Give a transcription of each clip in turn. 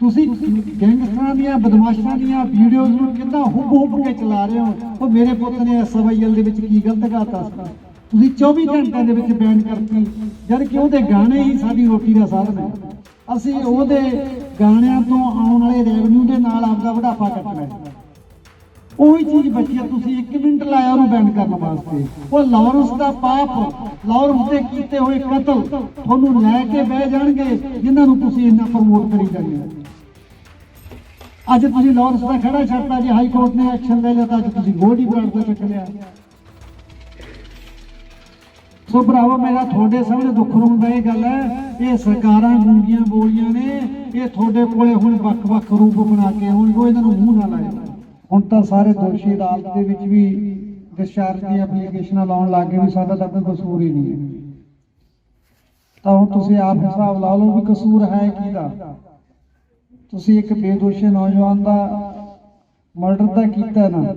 ਤੁਸੀਂ ਗੈਂਗਸਟਰਾਂ ਦੀਆਂ ਬਦਮਾਸ਼ਾਂ ਦੀਆਂ ਵੀਡੀਓਜ਼ ਨੂੰ ਕਿੰਨਾ ਹੁਬ ਹੁਬ ਕੇ ਚਲਾ ਰਹੇ ਹੋ? ਉਹ ਮੇਰੇ ਪੁੱਤ ਨੇ ਐਸਵਾਈਐਲ ਦੇ ਵਿੱਚ ਕੀ ਗਲਤ ਕਰਤਾ ਸੀ? ਤੁਸੀਂ 24 ਘੰਟਿਆਂ ਦੇ ਵਿੱਚ ਬੈਨ ਕਰਤੀ ਜਦ ਕਿ ਉਹਦੇ ਗਾਣੇ ਹੀ ਸਾਡੀ ਰੋਟੀ ਦਾ ਸਾਧਨ ਹੈ। ਅਸੀਂ ਉਹਦੇ ਗਾਣਿਆਂ ਤੋਂ ਆਉਣ ਵਾਲੇ ਰੈਵਨਿਊ ਦੇ ਨਾਲ ਆਪਦਾ ਬੁਢਾਪਾ ਕੱਟਣਾ ਹੈ। ਉਹੀ ਚੀਜ਼ ਬਚੀ ਆ, ਤੁਸੀਂ 1 ਮਿੰਟ ਲਾਇਆ ਉਹਨੂੰ ਬੈਨ ਕਰਨ ਵਾਸਤੇ। ਉਹ ਲਾਰੈਂਸ ਦਾ ਪਾਪ ਲਾਰੈਂਸ ਦੇ ਕੀਤੇ ਹੋਏ ਕਤਲ ਤੁਹਾਨੂੰ ਲੈ ਕੇ ਬਹਿ ਜਾਣਗੇ ਜਿਨ੍ਹਾਂ ਨੂੰ ਤੁਸੀਂ ਇੰਨਾ ਪ੍ਰਮੋਟ ਕਰੀ ਜਾਂਦੇ ਹੋ। ਅੱਜ ਤੁਸੀਂ ਲਾਰੈਂਸ ਦਾ ਖੜਾ ਛੱਡਤਾ ਜੀ, ਹਾਈ ਕੋਰਟ ਨੇ ਐਕਸ਼ਨ ਲੈ ਲਿਆ ਤਾਂ ਅੱਜ ਤੁਸੀਂ ਗੋਲਡੀ ਬਰਾਡ ਦਾ ਚੱਕ ਲਿਆ। ਸੋ ਭਰਾਵਾ, ਮੇਰਾ ਤੁਹਾਡੇ ਸਾਹਮਣੇ ਦੁੱਖ ਰੋਣ ਇਹ ਗੱਲ ਹੈ, ਇਹ ਸਰਕਾਰਾਂ ਗੂੰਗੀਆਂ ਬੋਲੀਆਂ ਨੇ, ਇਹ ਤੁਹਾਡੇ ਕੋਲੇ ਹੁਣ ਵੱਖ-ਵੱਖ ਰੂਪ ਬਣਾ ਕੇ ਹੁਣ ਉਹ ਇਹਨਾਂ ਨੂੰ ਮੂੰਹ ਨਾ ਲਾਏ ਹੁਣ ਤਾਂ ਸਾਰੇ ਦੋਸ਼ੀ ਅਦਾਲਤ ਦੇ ਵਿੱਚ ਵੀ ਡਿਸਚਾਰਜ ਦੀ ਐਪਲੀਕੇਸ਼ਨਾਂ ਲਾਉਣ ਲੱਗ ਗਏ ਵੀ ਸਾਡਾ ਤਾਂ ਕੋਈ ਕਸੂਰ ਹੀ ਨਹੀਂ ਹੈ। ਤਾਂ ਹੁਣ ਤੁਸੀਂ ਆਪ ਹਿਸਾਬ ਲਾ ਲਓ ਵੀ ਕਸੂਰ ਹੈ ਕਿਹਦਾ? ਤੁਸੀਂ ਇੱਕ ਬੇਦੋਸ਼ੀ ਨੌਜਵਾਨ ਦਾ ਮਰਡਰ ਤਾਂ ਕੀਤਾ ਨਾ,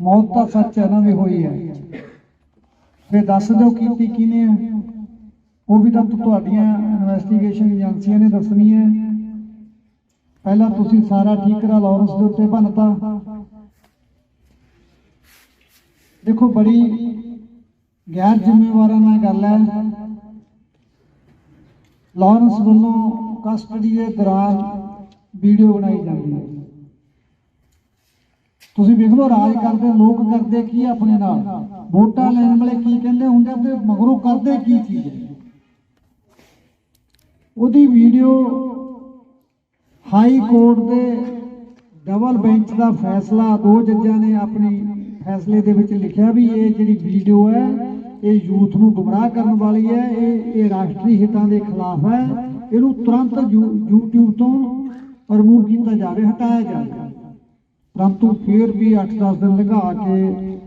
ਮੌਤ ਤਾਂ ਸੱਚ ਹੈ ਨਾ ਵੀ ਹੋਈ ਹੈ। ਫਿਰ ਦੱਸ ਦਿਓ ਕੀਤੀ ਕਿਨੇ ਹੈ ਉਹ ਵੀ ਤਾਂ ਤੁਹਾਡੀਆਂ ਇਨਵੈਸਟੀਗੇਸ਼ਨ ਏਜੰਸੀਆਂ ਨੇ ਦੱਸਣੀ ਹੈ। ਪਹਿਲਾਂ ਤੁਸੀਂ ਸਾਰਾ ਠੀਕਰਾ ਲਾਰੈਂਸ ਦੇ ਉੱਤੇ ਭੰਨਤਾ। ਦੇਖੋ, ਬੜੀ ਗੈਰ ਜ਼ਿੰਮੇਵਾਰਾਂ ਨਾਲ ਗੱਲ ਹੈ। ਲਾਰੈਂਸ ਵੱਲੋਂ ਕਸਟਡੀ ਦੇ ਦੌਰਾਨ ਵੀਡੀਓ ਬਣਾਈ ਜਾਂਦੀ ਹੈ। ਤੁਸੀਂ ਵੇਖ ਲਓ, ਰਾਜ ਕਰਦੇ, ਲੋਕ ਕਰਦੇ, ਕੀ ਆਪਣੇ ਨਾਲ? ਵੋਟਾਂ ਲੈਣ ਵਾਲੇ ਕੀ ਕਹਿੰਦੇ ਹੁੰਦੇ ਤੇ ਮਗਰੋਂ ਕਰਦੇ ਕੀ ਚੀਜ਼ ਹੈ? ਉਹਦੀ ਵੀਡੀਓ ਹਾਈ ਕੋਰਟ ਦੇ ਡਬਲ ਬੈਂਚ ਦਾ ਫੈਸਲਾ, ਦੋ ਜੱਜਾਂ ਨੇ ਆਪਣੀ ਫੈਸਲੇ ਦੇ ਵਿੱਚ ਲਿਖਿਆ ਵੀ ਇਹ ਜਿਹੜੀ ਵੀਡੀਓ ਹੈ, ਇਹ ਯੂਥ ਨੂੰ ਗੁੰਮਰਾਹ ਕਰਨ ਵਾਲੀ ਹੈ, ਇਹ ਇਹ ਰਾਸ਼ਟਰੀ ਹਿੱਤਾਂ ਦੇ ਖਿਲਾਫ ਹੈ। ਇਹਨੂੰ ਤੁਰੰਤ ਯੂ- YouTube ਤੋਂ ਰਿਮੂਵ ਕੀਤਾ ਜਾਵੇ ਹਟਾਇਆ ਜਾਵੇ ਪਰੰਤੂ ਫਿਰ ਵੀ 8-10 ਦਿਨ ਲਗਾ ਕੇ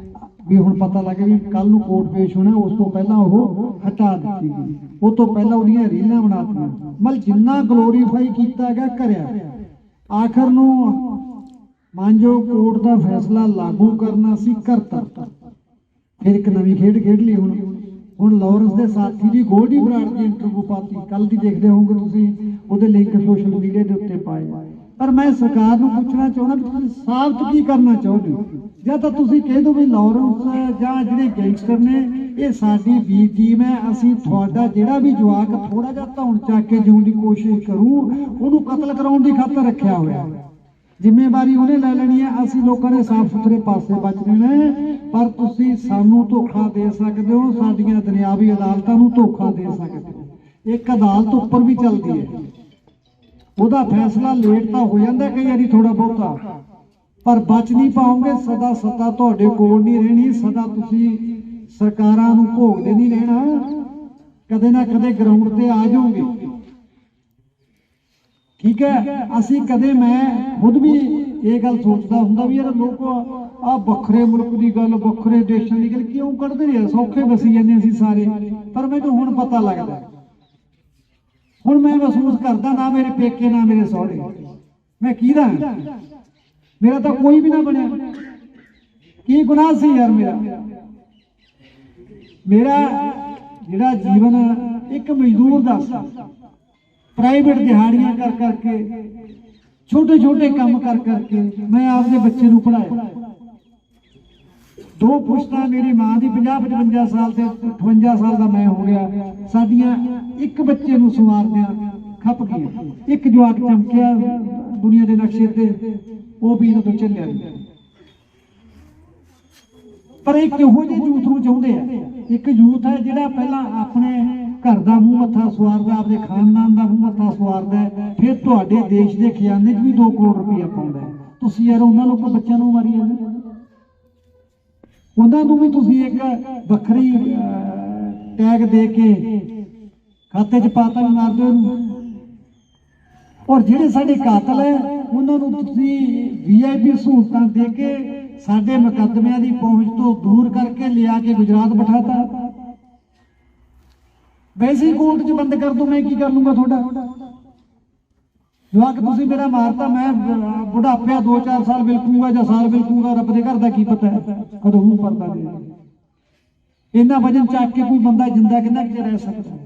ਵੀ ਹੁਣ ਪਤਾ ਲੱਗ ਵੀ ਕੱਲ ਨੂੰ ਕੋਰਟ ਪੇਸ਼ ਹੋਣਾ, ਉਸ ਤੋਂ ਪਹਿਲਾਂ ਉਹ ਹਟਾ ਦਿੱਤੀ ਗਈ। ਉਹ ਤੋਂ ਪਹਿਲਾਂ ਉਹਦੀਆਂ ਰੀਲਾਂ ਬਣਾਤੀਆਂ। ਮਤਲਬ ਜਿੰਨਾ ਗਲੋਰੀਫਾਈ ਕੀਤਾ ਗਿਆ, ਕਰਿਆ। ਆਖਰ ਨੂੰ ਮਾਨਜੋ ਕੋਰਟ ਦਾ ਫੈਸਲਾ ਲਾਗੂ ਕਰਨਾ ਸੀ, ਕਰਤਾ। ਫਿਰ ਇੱਕ ਨਵੀਂ ਖੇਡ ਖੇਡ ਲਈ ਹੁਣ। ਹੁਣ ਲਾਰੈਂਸ ਦੇ ਸਾਥੀ ਦੀ ਗੋਲਡੀ ਬਰਾੜ ਦੀ ਇੰਟਰਵਿਊ ਪਾਤੀ। ਕੱਲ ਦੀ ਦੇਖਦੇ ਹੋਵੋਗੇ ਤੁਸੀਂ, ਉਹਦੇ ਲਿੰਕ ਸੋਸ਼ਲ ਮੀਡੀਆ ਦੇ ਉੱਤੇ ਪਾਏ ਪਰ ਮੈਂ ਸਰਕਾਰ ਨੂੰ ਪੁੱਛਣਾ ਚਾਹੁੰਦਾ ਵੀ ਤੁਸੀਂ ਸਾਬਤ ਕੀ ਕਰਨਾ ਚਾਹੁੰਦੇ ਹੋ ਜਾਂ ਤਾਂ ਤੁਸੀਂ ਕਹਿ ਦਿਓ ਵੀ ਲਾਰੈਂਸ ਜਾਂ ਜਿਹੜੇ ਗੈਂਗਸਟਰ ਨੇ, ਇਹ ਸਾਡੀ ਵੀ ਟੀਮ ਹੈ, ਅਸੀਂ ਤੁਹਾਡਾ ਜਿਹੜਾ ਵੀ ਜਵਾਕ ਥੋੜਾ ਜਿਹਾ ਧੌਣ ਚੱਕ ਕੇ ਜਿਉਣ ਦੀ ਕੋਸ਼ਿਸ਼ ਕਰੂ, ਉਹਨੂੰ ਕਤਲ ਕਰਾਉਣ ਦੀ ਖਾਤਰ ਰੱਖਿਆ ਹੋਇਆ। ਜ਼ਿੰਮੇਵਾਰੀ ਉਹਨੇ ਲੈ ਲੈਣੀ ਹੈ, ਅਸੀਂ ਲੋਕਾਂ ਨੇ ਸਾਫ਼ ਸੁਥਰੇ ਪਾਸੇ ਬਚਣੇ ਨੇ ਪਰ ਤੁਸੀਂ ਸਾਨੂੰ ਧੋਖਾ ਦੇ ਸਕਦੇ ਹੋ, ਸਾਡੀਆਂ ਦੁਨਿਆਵੀ ਅਦਾਲਤਾਂ ਨੂੰ ਧੋਖਾ ਦੇ ਸਕਦੇ ਹੋ। ਇੱਕ ਅਦਾਲਤ ਉੱਪਰ ਵੀ ਚੱਲਦੀ ਹੈ। ਉਹਦਾ ਫੈਸਲਾ ਲੇਟ ਤਾਂ ਹੋ ਜਾਂਦਾ ਕਈ ਵਾਰੀ ਥੋੜਾ ਬਹੁਤਾ। ਪਰ ਬਚ ਨਹੀਂ ਪਾਓਗੇ ਸਦਾ ਸੱਤਾ ਤੁਹਾਡੇ ਕੋਲ ਨਹੀਂ ਰਹਿਣੀ, ਸਦਾ ਤੁਸੀਂ ਸਰਕਾਰਾਂ ਨੂੰ ਭੋਗਦੇ ਨਹੀਂ ਰਹਿਣਾ। ਕਦੇ ਨਾ ਕਦੇ ਗਰਾਊਂਡ ਤੇ ਆ ਜਾਓਗੇ। ਠੀਕ ਹੈ? ਅਸੀਂ ਕਦੇ ਮੈਂ ਖੁਦ ਵੀ ਇਹ ਗੱਲ ਸੋਚਦਾ ਹੁੰਦਾ ਵੀ ਯਾਰ ਲੋਕ ਆ ਵੱਖਰੇ ਮੁਲਕ ਦੀ ਗੱਲ, ਵੱਖਰੇ ਦੇਸ਼ਾਂ ਦੀ ਗੱਲ ਕਿਉਂ ਕੱਢਦੇ ਨੇ? ਸੌਖੇ ਵਸੀ ਜਾਂਦੇ ਅਸੀਂ ਸਾਰੇ। ਪਰ ਮੈਨੂੰ ਹੁਣ ਪਤਾ ਲੱਗਦਾ। ਹੁਣ ਮੈਂ ਮਹਿਸੂਸ ਕਰਦਾ ਨਾ ਮੇਰੇ ਪੇਕੇ, ਨਾ ਮੇਰੇ ਸਹੁਰੇ। ਮੈਂ ਕਿਹਦਾ ਮੇਰਾ ਤਾਂ ਕੋਈ ਵੀ ਨਾ ਬਣਿਆ। ਕੀ ਗੁਨਾਹ ਸੀ ਯਾਰ ਮੇਰਾ? ਮੇਰਾ ਜਿਹੜਾ ਜੀਵਨ ਇੱਕ ਮਜ਼ਦੂਰ ਦਾ ਸੀ। ਪ੍ਰਾਈਵੇਟ ਦਿਹਾੜੀਆਂ ਕਰ ਕਰਕੇ ਛੋਟੇ ਛੋਟੇ ਕੰਮ ਕਰ ਕਰਕੇ ਮੈਂ ਆਪਦੇ ਬੱਚੇ ਨੂੰ ਪੜਾਇਆ ਦੋ ਪੁਸ਼ਤਾਂ ਮੇਰੀ ਮਾਂ ਦੀ 50 55 ਸਾਲ ਤੇ 58 ਸਾਲ ਦਾ ਮੈਂ ਹੋ ਗਿਆ। ਸਾਡੀਆਂ ਇੱਕ ਬੱਚੇ ਨੂੰ ਸਵਾਰਦਿਆਂ ਖੱਪ ਗਈਆਂ। ਇੱਕ ਜਵਾਕ ਚਮਕਿਆ ਦੁਨੀਆ ਦੇ ਨਕਸ਼ੇ ਤੇ, ਉਹ ਵੀ ਇਹਨਾਂ ਤੋਂ ਚੱਲਿਆ ਨਹੀਂ। ਪਰ ਇਹ ਕਿਹੋ ਜਿਹੇ ਯੂਥ ਨੂੰ ਚਾਹੁੰਦੇ ਆ? ਇੱਕ ਯੂਥ ਹੈ ਜਿਹੜਾ ਪਹਿਲਾਂ ਆਪਣੇ ਘਰ ਦਾ ਮੂੰਹ ਮੱਥਾ ਸਵਾਰਦਾ ਆਪਣੇ ਖਾਨਦਾਨ ਦਾ ਮੂੰਹ ਮੱਥਾ ਸਵਾਰਦਾ ਫਿਰ ਤੁਹਾਡੇ ਦੇਸ਼ ਦੇ ਖਜ਼ਾਨੇ 'ਚ ਵੀ 2 ਕਰੋੜ ਰੁਪਇਆ ਪਾਉਂਦਾ ਤੁਸੀਂ ਯਾਰ ਉਹਨਾਂ ਲੋਕਾਂ ਬੱਚਿਆਂ ਨੂੰ ਮਾਰੀ ਜਾਂਦੇ ਉਹਨਾਂ ਨੂੰ ਵੀ ਤੁਸੀਂ ਇੱਕ ਵੱਖਰੀ ਟੈਗ ਦੇ ਕੇ ਖਾਤੇ 'ਚ ਪਾਤਾ ਵੀ ਮਾਰ ਦਿਓ ਇਹਨੂੰ। ਔਰ ਜਿਹੜੇ ਸਾਡੇ ਕਾਤਲ ਹੈ, ਉਹਨਾਂ ਨੂੰ ਤੁਸੀਂ ਵੀਆਈਪੀ ਸਹੂਲਤਾਂ ਦੇ ਕੇ ਸਾਡੇ ਮੁਕੱਦਮਿਆਂ ਦੀ ਪਹੁੰਚ ਤੋਂ ਦੂਰ ਕਰਕੇ ਲਿਆ ਕੇ ਗੁਜਰਾਤ ਬਿਠਾਤਾ। ਵੈਸੇ ਕੋਰਟ 'ਚ ਬੰਦ ਕਰ ਦੋ, ਮੈਂ ਕੀ ਕਰ ਲੂੰਗਾ ਤੁਹਾਡਾ? ਜਵਾਕ, ਤੁਸੀਂ ਮੇਰਾ ਮਾਰਤਾ, ਮੈਂ ਬੁਢਾਪਿਆ 2-4 ਸਾਲ ਬਿਲਕੂਗਾ ਜਾਂ ਸਾਲ ਬਿਲਕੂਗਾ ਰੱਬ ਦੇ ਘਰ ਦਾ ਕੀ ਪਤਾ ਹੈ? ਕਦੋਂ ਮੂੰਹ ਪਰਦਾ ਦੇ ਇੰਨਾ ਵਜਨ ਚੱਕ ਕੇ ਕੋਈ ਬੰਦਾ ਜਿੰਦਾ ਕਿੰਨਾ ਕਿ ਰਹਿ ਸਕਦਾ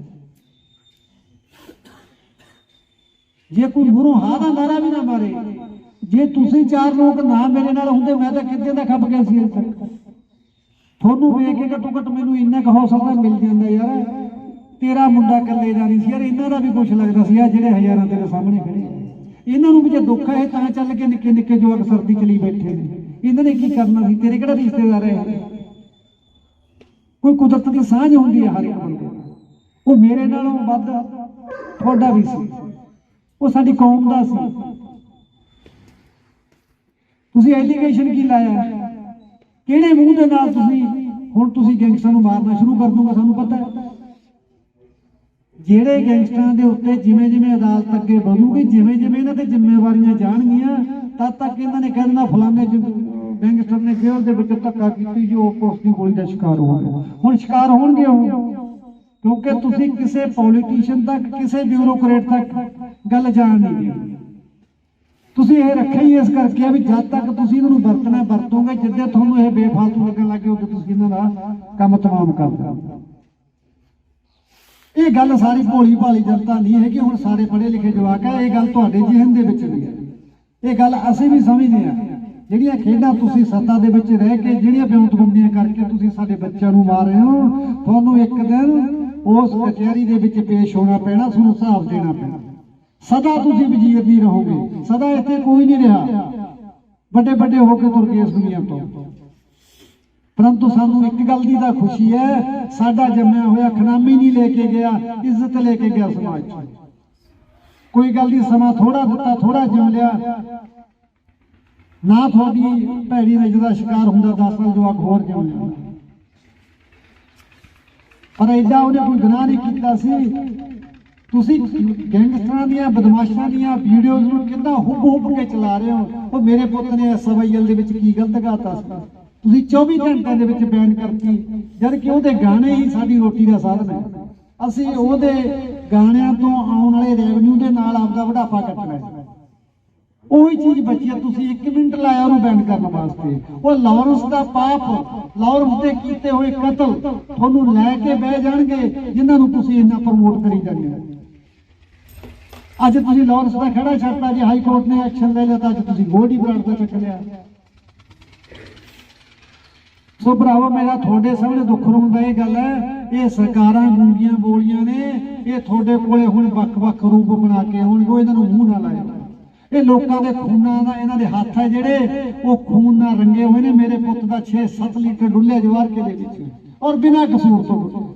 ਜੇ ਕੋਈ ਮੂਹਰੋਂ ਹਾਂ ਦਾ ਨਾਰਾ ਵੀ ਨਾ ਮਾਰੇ, ਜੇ ਤੁਸੀਂ ਚਾਰ ਲੋਕ ਨਾ ਮੇਰੇ ਨਾਲ ਹੁੰਦੇ, ਮੈਂ ਤਾਂ ਕਿੱਥੇ ਦਾ ਖੱਪ ਗਿਆ ਸੀ ਤੁਹਾਨੂੰ ਵੇਖ ਕੇ ਘੱਟੋ ਘੱਟ ਮੈਨੂੰ ਇੰਨਾ ਕੁ ਹੌਸਲਾ ਮਿਲ ਜਾਂਦਾ ਯਾਰ। ਤੇਰਾ ਮੁੰਡਾ ਇਕੱਲੇ ਦਾ ਸੀ। ਯਾਰ ਇਹਨਾਂ ਦਾ ਵੀ ਕੁਝ ਲੱਗਦਾ ਸੀ। ਆ ਜਿਹੜੇ ਹਜ਼ਾਰਾਂ ਤੇਰੇ ਸਾਹਮਣੇ ਖੜੇ ਇਹਨਾਂ ਨੂੰ ਵੀ ਜੇ ਦੁੱਖ ਹੈ ਤਾਂ ਚੱਲ ਕੇ ਨਿੱਕੇ ਨਿੱਕੇ ਜਵਾਕ ਸਰਦੀ ਚਲੀ ਬੈਠੇ ਨੇ। ਇਹਨਾਂ ਨੇ ਕੀ ਕਰਨਾ ਸੀ? ਤੇਰੇ ਕਿਹੜਾ ਰਿਸ਼ਤੇਦਾਰ ਹੈ? ਕੋਈ ਕੁਦਰਤ ਦੀ ਸਾਂਝ ਹੁੰਦੀ ਹੈ ਹਰ ਇੱਕ ਬੰਦੇ ਉਹ ਮੇਰੇ ਨਾਲੋਂ ਵੱਧ ਤੁਹਾਡਾ ਵੀ ਸੀ। ਉਹ ਸਾਡੀ ਕੌਮ ਦਾ ਸੀ। ਤੁਸੀਂ ਐਲੀਗੇਸ਼ਨ ਕੀ ਲਾਇਆ? ਕਿਹੜੇ ਮੂੰਹ ਦੇ ਨਾਲ ਤੁਸੀਂ ਹੁਣ ਤੁਸੀਂ ਗੈਂਗਸਟਰ ਨੂੰ ਮਾਰਨਾ ਸ਼ੁਰੂ ਕਰ ਦੂੰਗਾ, ਸਾਨੂੰ ਪਤਾ ਹੈ। ਜਿਹੜੇ ਗੈਂਗਸਟਰਾਂ ਦੇ ਉੱਤੇ ਜਿਵੇਂ ਜਿਵੇਂ ਅਦਾਲਤ ਅੱਗੇ ਵਧੂਗੀ, ਜਿਵੇਂ ਜਿਵੇਂ ਇਹਨਾਂ ਤੇ ਜ਼ਿੰਮੇਵਾਰੀਆਂ ਜਾਣਗੀਆਂ, ਤਦ ਤੱਕ ਇਹਨਾਂ ਨੇ ਕਹਿ ਫਲਾਣੇ ਗੈਂਗਸਟਰ ਨੇ ਜੇਲ੍ਹ ਦੇ ਵਿੱਚ ਧੱਕਾ ਕੀਤੀ ਜੋ ਪੁਲਿਸ ਦੀ ਗੋਲੀ ਦਾ ਸ਼ਿਕਾਰ ਹੋ ਗਿਆ ਹੁਣ ਸ਼ਿਕਾਰ ਹੋਣਗੇ ਉਹ? ਕਿਉਂਕਿ ਤੁਸੀਂ ਕਿਸੇ ਪੋਲੀਟੀਸ਼ੀਅਨ ਤੱਕ, ਕਿਸੇ ਬਿਊਰੋਕਰੇਟ ਤੱਕ ਗੱਲ ਜਾਣ ਨਹੀਂ ਦਿੰਦੇ। ਤੁਸੀਂ ਇਹ ਰੱਖਿਆ ਹੀ ਇਸ ਕਰਕੇ ਵੀ ਜਦ ਤੱਕ ਤੁਸੀਂ ਇਹਨਾਂ ਨੂੰ ਵਰਤਣਾ, ਵਰਤੋਗੇ, ਜਿੱਦੇ ਤੁਹਾਨੂੰ ਇਹ ਬੇਫਾਲਤੂ ਲੱਗਣ ਲੱਗੇ ਉਦੋਂ ਤੁਸੀਂ ਇਹਨਾਂ ਦਾ ਕੰਮ ਤਮਾਮ ਕਰ ਦਿਓ। ਇਹ ਗੱਲ ਸਾਰੀ ਭੋਲੀ ਭਾਲੀ ਜਨਤਾ ਨਹੀਂ ਹੈ ਕਿ ਹੁਣ ਸਾਰੇ ਪੜ੍ਹੇ ਲਿਖੇ ਜਵਾਕ ਹੈ ਇਹ ਗੱਲ ਤੁਹਾਡੇ ਜਿਹਨ ਦੇ ਵਿੱਚ ਵੀ ਹੈ ਇਹ ਗੱਲ ਅਸੀਂ ਵੀ ਸਮਝਦੇ ਹਾਂ ਜਿਹੜੀਆਂ ਖੇਡਾਂ ਤੁਸੀਂ ਸੱਤਾ ਦੇ ਵਿੱਚ ਰਹਿ ਕੇ, ਜਿਹੜੀਆਂ ਬਿਉਂਤਬੰਦੀਆਂ ਕਰਕੇ ਤੁਸੀਂ ਸਾਡੇ ਬੱਚਿਆਂ ਨੂੰ ਮਾਰ ਰਹੇ ਹੋ, ਤੁਹਾਨੂੰ ਇੱਕ ਦਿਨ ਉਸ ਕਚਹਿਰੀ ਦੇ ਵਿੱਚ ਪੇਸ਼ ਹੋਣਾ ਪੈਣਾ ਤੁਹਾਨੂੰ ਹਿਸਾਬ ਦੇਣਾ ਪੈਣਾ। ਸਦਾ ਤੁਸੀਂ ਵਜ਼ੀਰ ਨਹੀਂ ਰਹੋਗੇ, ਸਦਾ ਇੱਥੇ ਕੋਈ ਨਹੀਂ ਰਿਹਾ। ਵੱਡੇ ਵੱਡੇ ਹੋ ਕੇ ਤੁਰ ਗਏ ਇਸ ਦੁਨੀਆ ਤੋਂ। ਪਰੰਤੂ ਸਾਨੂੰ ਇੱਕ ਗੱਲ ਦੀ ਤਾਂ ਖੁਸ਼ੀ ਹੈ, ਸਾਡਾ ਜੰਮਿਆ ਹੋਇਆ ਖਨਾਮੀ ਨਹੀਂ ਲੈ ਕੇ ਗਿਆ, ਇੱਜ਼ਤ ਲੈ ਕੇ ਗਿਆ ਸਮਾਜ 'ਚ। ਕੋਈ ਗੱਲ ਦੀ ਸਮਾਂ ਥੋੜਾ ਦਿੱਤਾ ਥੋੜਾ ਜਿਉ ਲਿਆ। ਨਾ ਤੁਹਾਡੀ ਭੈੜੀ ਨਜ਼ਰ ਦਾ ਸ਼ਿਕਾਰ ਹੁੰਦਾ 10 ਸਾਲ ਜਵਾਕ ਹੋਰ ਜਿਉਂ ਜਾਂਦਾ ਪਰ ਐਡਾ ਉਹਨੇ ਕੋਈ ਗੁਨਾਹ ਨਹੀਂ ਕੀਤਾ ਸੀ। ਤੁਸੀਂ ਗੈਂਗਸਟਰਾਂ ਦੀਆਂ, ਬਦਮਾਸ਼ਾਂ ਦੀਆਂ ਵੀਡੀਓਜ਼ ਨੂੰ ਕਿੰਨਾ ਹੁਬ ਹੁਬ ਕੇ ਚਲਾ ਰਹੇ ਹੋ? ਉਹ ਮੇਰੇ ਪੁੱਤ ਨੇ ਐਸਵਾਈਐਲ ਦੇ ਵਿੱਚ ਕੀ ਗਲਤ ਗਾਤਾ ਸੀ? ਤੁਸੀਂ 24 ਘੰਟਿਆਂ ਦੇ ਵਿੱਚ ਬਿਆਨ ਕਰਤੀ, ਜਦ ਕਿ ਉਹਦੇ ਗਾਣੇ ਹੀ ਸਾਡੀ ਰੋਟੀ ਦਾ ਸਾਧਨ ਹੈ। ਅਸੀਂ ਉਹਦੇ ਗਾਣਿਆਂ ਤੋਂ ਆਉਣ ਵਾਲੇ ਰੈਵਨਿਊ ਦੇ ਨਾਲ ਆਪਦਾ ਵਡਾਪਾ ਕੱਟਣਾ ਹੈ। ਉਹੀ ਚੀਜ਼ ਬੱਚੀ ਆ ਤੁਸੀਂ 1 ਮਿੰਟ ਲਾਇਆ ਉਹਨੂੰ ਬੈਨ ਕਰਨ ਵਾਸਤੇ। ਉਹ ਲਾਰੈਂਸ ਦਾ ਪਾਪ, ਲਾਰੈਂਸ ਦੇ ਕੀਤੇ ਹੋਏ ਕਤਲ ਤੁਹਾਨੂੰ ਲੈ ਕੇ ਬਹਿ ਜਾਣਗੇ, ਜਿਨ੍ਹਾਂ ਨੂੰ ਤੁਸੀਂ ਇੰਨਾ ਪ੍ਰਮੋਟ ਕਰੀ ਜਾਂਦੇ ਹੋ। ਅੱਜ ਤੁਸੀਂ ਲਾਰੈਂਸ ਦਾ ਖੜਾ ਛੱਡਤਾ, ਜੇ ਹਾਈ ਕੋਰਟ ਨੇ ਐਕਸ਼ਨ ਲੈ ਲਿਆ, ਤਾਂ ਅੱਜ ਤੁਸੀਂ ਗੋਲਡੀ ਬਰਾਡ ਦਾ ਚੱਕ ਲਿਆ। ਸੋ ਭਰਾਵੋ, ਮੇਰਾ ਤੁਹਾਡੇ ਸਾਹਮਣੇ ਦੁੱਖ ਰੋਂਦਾ ਇਹ ਗੱਲ ਹੈ, ਇਹ ਸਰਕਾਰਾਂ ਗੂੰਗੀਆਂ ਬੋਲੀਆਂ ਨੇ, ਇਹ ਤੁਹਾਡੇ ਕੋਲੇ ਹੁਣ ਵੱਖ-ਵੱਖ ਰੂਪ ਬਣਾ ਕੇ ਹੁਣ ਉਹ ਇਹਨਾਂ ਨੂੰ ਮੂੰਹ ਨਾ ਲਾਏ ਇਹ ਲੋਕਾਂ ਦੇ ਖੂਨਾਂ ਦਾ, ਇਹਨਾਂ ਦੇ ਹੱਥ ਹੈ ਜਿਹੜੇ, ਉਹ ਖੂਨ ਨਾਲ ਰੰਗੇ ਹੋਏ ਨੇ, ਮੇਰੇ ਪੁੱਤ ਦਾ 6-7 ਲੀਟਰ ਡੁੱਲੇ ਜਵਾਰ ਕੇ ਦੇ ਵਿੱਚ। ਔਰ ਬਿਨਾਂ ਕਸੂਰ ਤੋਂ।